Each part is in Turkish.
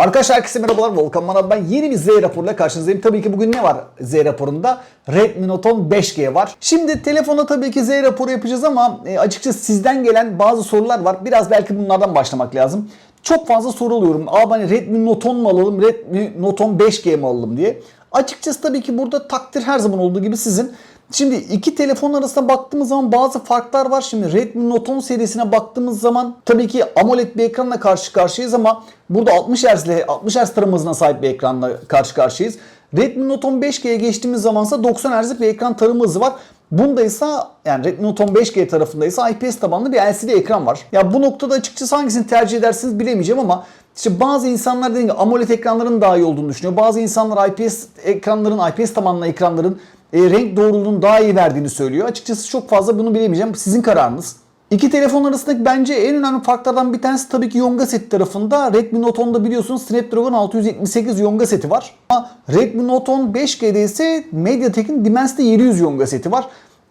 Arkadaşlar herkese merhabalar. Volkan Manav ben. Yeni bir Z raporuyla karşınızdayım. Tabii ki bugün ne var Z raporunda? Redmi Note 10 5G var. Şimdi telefona tabii ki Z raporu yapacağız ama e, açıkçası sizden gelen bazı sorular var. Biraz belki bunlardan başlamak lazım. Çok fazla soru alıyorum. Abi hani Redmi Note 10 mu alalım, Redmi Note 10 5G mi alalım diye. Açıkçası tabii ki burada takdir her zaman olduğu gibi sizin. Şimdi iki telefon arasında baktığımız zaman bazı farklar var. Şimdi Redmi Note 10 serisine baktığımız zaman tabii ki AMOLED bir ekranla karşı karşıyayız ama burada 60 Hz ile 60 Hz tarama hızına sahip bir ekranla karşı karşıyayız. Redmi Note 10 5G'ye geçtiğimiz zamansa 90 Hz'lik bir ekran tarama hızı var. Bunda ise yani Redmi Note 10 5G tarafında ise IPS tabanlı bir LCD ekran var. Ya bu noktada açıkçası hangisini tercih edersiniz bilemeyeceğim ama işte bazı insanlar dediğim gibi AMOLED ekranların daha iyi olduğunu düşünüyor. Bazı insanlar IPS ekranların, IPS tabanlı ekranların e, renk doğruluğunun daha iyi verdiğini söylüyor. Açıkçası çok fazla bunu bilemeyeceğim. Sizin kararınız. İki telefon arasındaki bence en önemli farklardan bir tanesi tabii ki Yonga seti tarafında. Redmi Note 10'da biliyorsunuz Snapdragon 678 Yonga seti var. Ama Redmi Note 10 5G'de ise MediaTek'in Dimensity 700 Yonga seti var.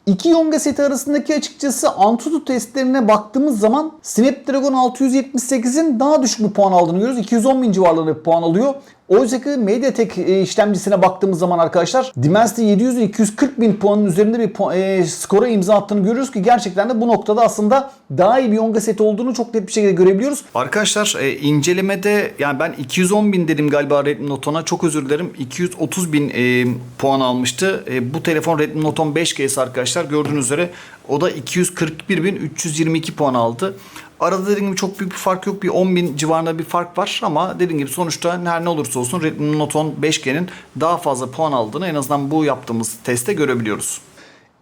İki Yonga seti arasındaki açıkçası Antutu testlerine baktığımız zaman Snapdragon 678'in daha düşük bir puan aldığını görüyoruz. 210 bin civarlarında bir puan alıyor. Oysa ki MediaTek e, işlemcisine baktığımız zaman arkadaşlar Dimensity 700'ün 240 bin puanın üzerinde bir puan, e, skora imza attığını görüyoruz ki gerçekten de bu noktada aslında daha iyi bir Yonga seti olduğunu çok net bir şekilde görebiliyoruz. Arkadaşlar e, incelemede yani ben 210 bin dedim galiba Redmi Note 10'a çok özür dilerim 230 bin e, puan almıştı. E, bu telefon Redmi Note 10 5G'si arkadaşlar gördüğünüz üzere o da 241 bin 322 puan aldı. Arada dediğim gibi çok büyük bir fark yok. Bir 10 bin civarında bir fark var ama dediğim gibi sonuçta her ne olursa olsun Redmi Note 10 5G'nin daha fazla puan aldığını en azından bu yaptığımız testte görebiliyoruz.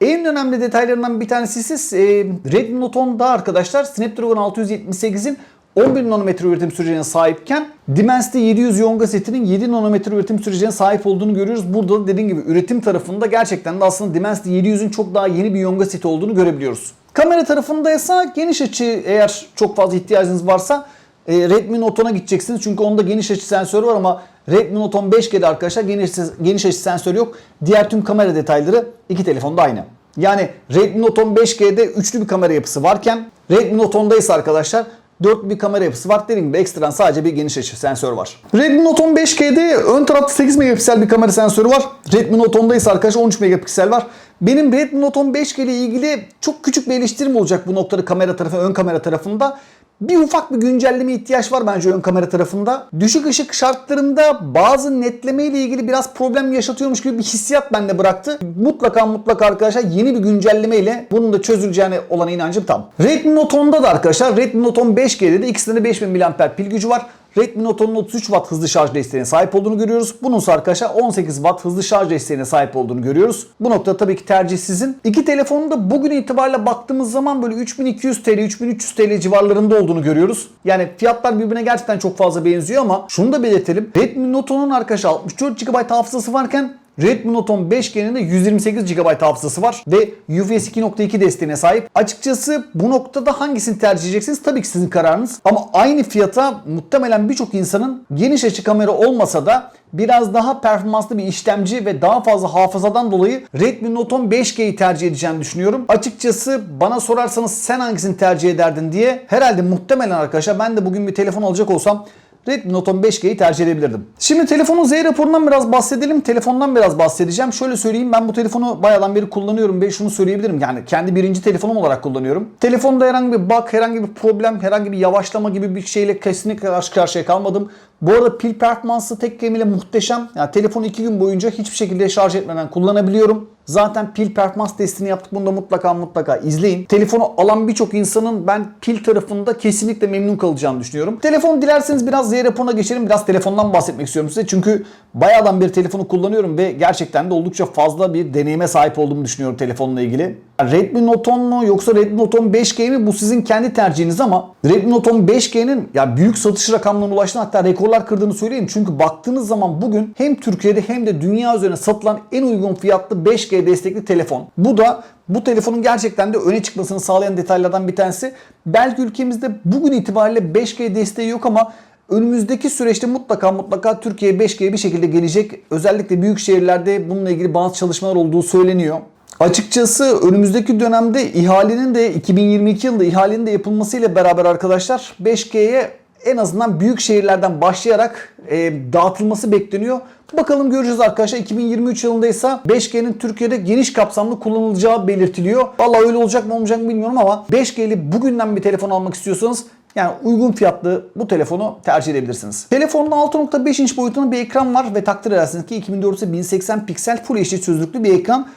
En önemli detaylarından bir tanesi ise e, Redmi Note 10'da arkadaşlar Snapdragon 678'in 11 nanometre üretim sürecine sahipken Dimensity 700 Yonga setinin 7 nanometre üretim sürecine sahip olduğunu görüyoruz. Burada da dediğim gibi üretim tarafında gerçekten de aslında Dimensity 700'ün çok daha yeni bir Yonga seti olduğunu görebiliyoruz. Kamera tarafında ise geniş açı eğer çok fazla ihtiyacınız varsa e, Redmi Note 10'a gideceksiniz. Çünkü onda geniş açı sensörü var ama Redmi Note 10 5G'de arkadaşlar geniş, geniş açı sensörü yok. Diğer tüm kamera detayları iki telefonda aynı. Yani Redmi Note 10 5G'de üçlü bir kamera yapısı varken Redmi Note 10'da ise arkadaşlar dörtlü bir kamera yapısı var. Dediğim gibi ekstradan sadece bir geniş açı sensör var. Redmi Note 10 5G'de ön tarafta 8 megapiksel bir kamera sensörü var. Redmi Note 10'da ise arkadaşlar 13 megapiksel var. Benim Redmi Note 10 5G ile ilgili çok küçük bir eleştirim olacak bu noktada kamera tarafı, ön kamera tarafında. Bir ufak bir güncelleme ihtiyaç var bence ön kamera tarafında. Düşük ışık şartlarında bazı netleme ile ilgili biraz problem yaşatıyormuş gibi bir hissiyat bende bıraktı. Mutlaka mutlaka arkadaşlar yeni bir güncelleme ile bunun da çözüleceğine olan inancım tam. Redmi Note 10'da da arkadaşlar Redmi Note 10 5G'de de ikisinde de 5000 mAh pil gücü var. Redmi Note 10'un 33 Watt hızlı şarj desteğine sahip olduğunu görüyoruz. Bunun ise arkadaşlar 18 Watt hızlı şarj desteğine sahip olduğunu görüyoruz. Bu nokta tabii ki tercih sizin. İki telefonun da bugün itibariyle baktığımız zaman böyle 3200 TL, 3300 TL civarlarında olduğunu görüyoruz. Yani fiyatlar birbirine gerçekten çok fazla benziyor ama şunu da belirtelim. Redmi Note 10'un arkadaşlar 64 GB hafızası varken Redmi Note 10 5G'nin de 128 GB hafızası var ve UFS 2.2 desteğine sahip. Açıkçası bu noktada hangisini tercih edeceksiniz tabii ki sizin kararınız. Ama aynı fiyata muhtemelen birçok insanın geniş açı kamera olmasa da biraz daha performanslı bir işlemci ve daha fazla hafızadan dolayı Redmi Note 10 5G'yi tercih edeceğini düşünüyorum. Açıkçası bana sorarsanız sen hangisini tercih ederdin diye herhalde muhtemelen arkadaşlar ben de bugün bir telefon alacak olsam Redmi Note 10 5G'yi tercih edebilirdim. Şimdi telefonun Z raporundan biraz bahsedelim. Telefondan biraz bahsedeceğim. Şöyle söyleyeyim ben bu telefonu bayağıdan beri kullanıyorum ve şunu söyleyebilirim. Yani kendi birinci telefonum olarak kullanıyorum. Telefonda herhangi bir bug, herhangi bir problem, herhangi bir yavaşlama gibi bir şeyle kesinlikle karşı karşıya kalmadım. Bu arada pil performansı tek kelimeyle muhteşem. Yani telefonu 2 gün boyunca hiçbir şekilde şarj etmeden kullanabiliyorum. Zaten pil performans testini yaptık. Bunu da mutlaka mutlaka izleyin. Telefonu alan birçok insanın ben pil tarafında kesinlikle memnun kalacağını düşünüyorum. Telefon dilerseniz biraz Z raporuna geçelim. Biraz telefondan bahsetmek istiyorum size. Çünkü bayağıdan beri telefonu kullanıyorum ve gerçekten de oldukça fazla bir deneyime sahip olduğumu düşünüyorum telefonla ilgili. Redmi Note 10 mu yoksa Redmi Note 10 5G mi bu sizin kendi tercihiniz ama Redmi Note 10 5G'nin ya büyük satış rakamlarına ulaştığını hatta rekorlar kırdığını söyleyeyim. Çünkü baktığınız zaman bugün hem Türkiye'de hem de dünya üzerine satılan en uygun fiyatlı 5G destekli telefon. Bu da bu telefonun gerçekten de öne çıkmasını sağlayan detaylardan bir tanesi. Belki ülkemizde bugün itibariyle 5G desteği yok ama Önümüzdeki süreçte mutlaka mutlaka Türkiye 5G'ye bir şekilde gelecek. Özellikle büyük şehirlerde bununla ilgili bazı çalışmalar olduğu söyleniyor. Açıkçası önümüzdeki dönemde ihalenin de 2022 yılında ihalenin de yapılmasıyla beraber arkadaşlar 5G'ye en azından büyük şehirlerden başlayarak e, dağıtılması bekleniyor. Bakalım göreceğiz arkadaşlar. 2023 yılında ise 5G'nin Türkiye'de geniş kapsamlı kullanılacağı belirtiliyor. Vallahi öyle olacak mı olmayacak mı bilmiyorum ama 5G'li bugünden bir telefon almak istiyorsanız yani uygun fiyatlı bu telefonu tercih edebilirsiniz. Telefonda 6.5 inç boyutunda bir ekran var ve takdir edersiniz ki 2400 1080 piksel Full HD çözünürlüklü bir ekran.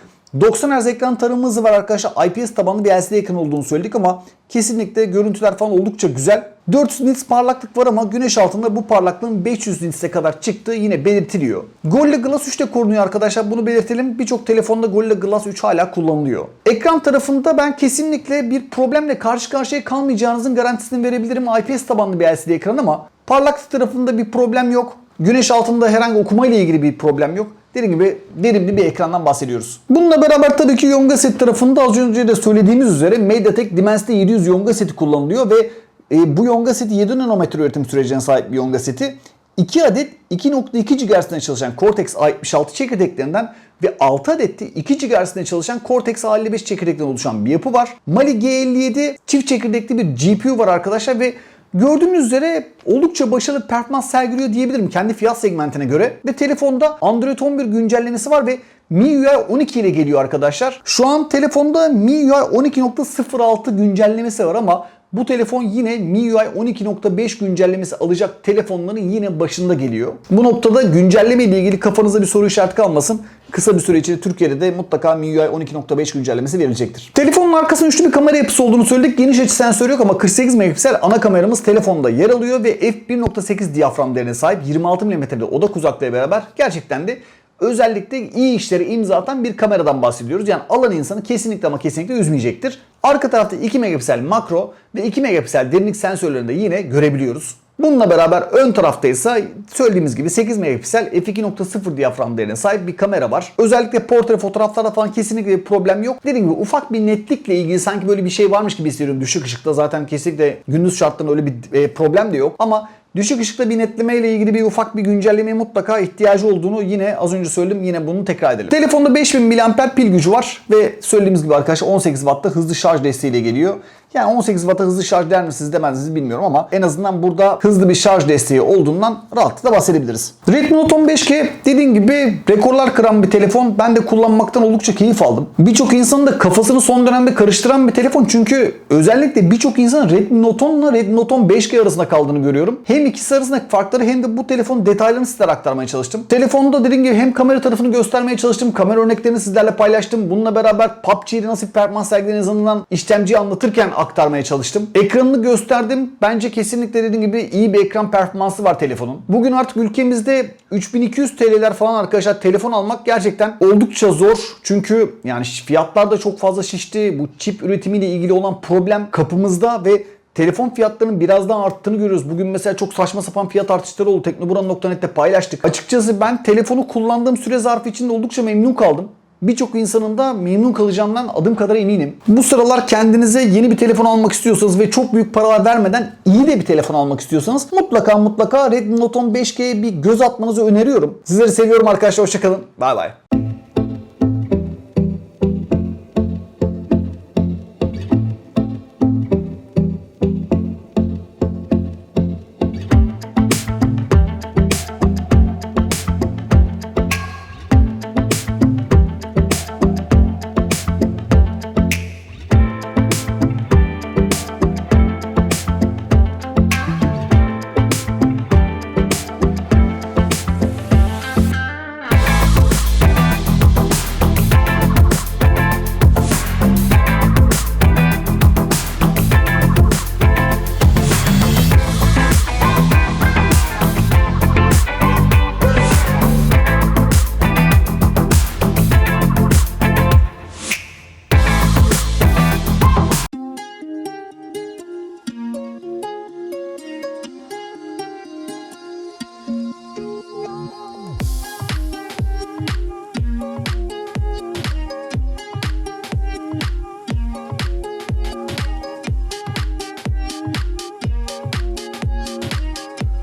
90 Hz ekran tarama hızı var arkadaşlar. IPS tabanlı bir LCD ekran olduğunu söyledik ama kesinlikle görüntüler falan oldukça güzel. 400 nits parlaklık var ama güneş altında bu parlaklığın 500 nits'e kadar çıktığı yine belirtiliyor. Gorilla Glass 3 de korunuyor arkadaşlar. Bunu belirtelim. Birçok telefonda Gorilla Glass 3 hala kullanılıyor. Ekran tarafında ben kesinlikle bir problemle karşı karşıya kalmayacağınızın garantisini verebilirim. IPS tabanlı bir LCD ekran ama parlaklık tarafında bir problem yok. Güneş altında herhangi okuma ile ilgili bir problem yok. Dediğim gibi verimli bir ekrandan bahsediyoruz. Bununla beraber tabii ki Yonga set tarafında az önce de söylediğimiz üzere MediaTek Dimensity 700 Yonga seti kullanılıyor ve e, bu Yonga seti 7 nanometre üretim sürecine sahip bir Yonga seti. 2 adet 2.2 GHz'de çalışan Cortex A76 çekirdeklerinden ve 6 adet de 2 GHz'de çalışan Cortex A55 çekirdekten oluşan bir yapı var. Mali G57 çift çekirdekli bir GPU var arkadaşlar ve Gördüğünüz üzere oldukça başarılı performans sergiliyor diyebilirim kendi fiyat segmentine göre. Ve telefonda Android 11 güncellemesi var ve MIUI 12 ile geliyor arkadaşlar. Şu an telefonda MIUI 12.06 güncellemesi var ama bu telefon yine MIUI 12.5 güncellemesi alacak telefonların yine başında geliyor. Bu noktada güncelleme ile ilgili kafanızda bir soru işareti kalmasın. Kısa bir süre içinde Türkiye'de de mutlaka MIUI 12.5 güncellemesi verilecektir. Telefonun arkasında üçlü bir kamera yapısı olduğunu söyledik. Geniş açı sensörü yok ama 48 megapiksel ana kameramız telefonda yer alıyor ve f1.8 diyafram değerine sahip 26 mm'de odak uzaklığı beraber gerçekten de özellikle iyi işleri imza atan bir kameradan bahsediyoruz. Yani alan insanı kesinlikle ama kesinlikle üzmeyecektir. Arka tarafta 2 megapiksel makro ve 2 megapiksel derinlik sensörlerini de yine görebiliyoruz. Bununla beraber ön tarafta ise söylediğimiz gibi 8 megapiksel f2.0 diyafram değerine sahip bir kamera var. Özellikle portre fotoğraflarda falan kesinlikle bir problem yok. Dediğim gibi ufak bir netlikle ilgili sanki böyle bir şey varmış gibi hissediyorum düşük ışıkta. Zaten kesinlikle gündüz şartlarında öyle bir e, problem de yok. Ama Düşük ışıkta bir netleme ile ilgili bir ufak bir güncellemeye mutlaka ihtiyacı olduğunu yine az önce söyledim yine bunu tekrar edelim. Telefonda 5000 mAh pil gücü var ve söylediğimiz gibi arkadaşlar 18 Watt'ta hızlı şarj desteğiyle geliyor. Yani 18 Watt'a hızlı şarj der misiniz demez bilmiyorum ama en azından burada hızlı bir şarj desteği olduğundan rahatlıkla bahsedebiliriz. Redmi Note 15G dediğim gibi rekorlar kıran bir telefon. Ben de kullanmaktan oldukça keyif aldım. Birçok insanın da kafasını son dönemde karıştıran bir telefon. Çünkü özellikle birçok insan Redmi Note 10 ile Redmi Note 15G arasında kaldığını görüyorum. Hem ikisi arasındaki farkları hem de bu telefonun detaylarını sizlere aktarmaya çalıştım. Telefonda dediğim gibi hem kamera tarafını göstermeye çalıştım. Kamera örneklerini sizlerle paylaştım. Bununla beraber PUBG'de nasıl bir performans sergilediğini azından işlemciyi anlatırken aktarmaya çalıştım. Ekranını gösterdim. Bence kesinlikle dediğim gibi iyi bir ekran performansı var telefonun. Bugün artık ülkemizde 3200 TL'ler falan arkadaşlar telefon almak gerçekten oldukça zor. Çünkü yani fiyatlar da çok fazla şişti. Bu çip üretimiyle ilgili olan problem kapımızda ve Telefon fiyatlarının biraz daha arttığını görüyoruz. Bugün mesela çok saçma sapan fiyat artışları oldu. Teknoburan.net'te paylaştık. Açıkçası ben telefonu kullandığım süre zarfı içinde oldukça memnun kaldım. Birçok insanın da memnun kalacağından adım kadar eminim. Bu sıralar kendinize yeni bir telefon almak istiyorsanız ve çok büyük paralar vermeden iyi de bir telefon almak istiyorsanız mutlaka mutlaka Redmi Note 10 5G'ye bir göz atmanızı öneriyorum. Sizleri seviyorum arkadaşlar. Hoşçakalın. Bay bay.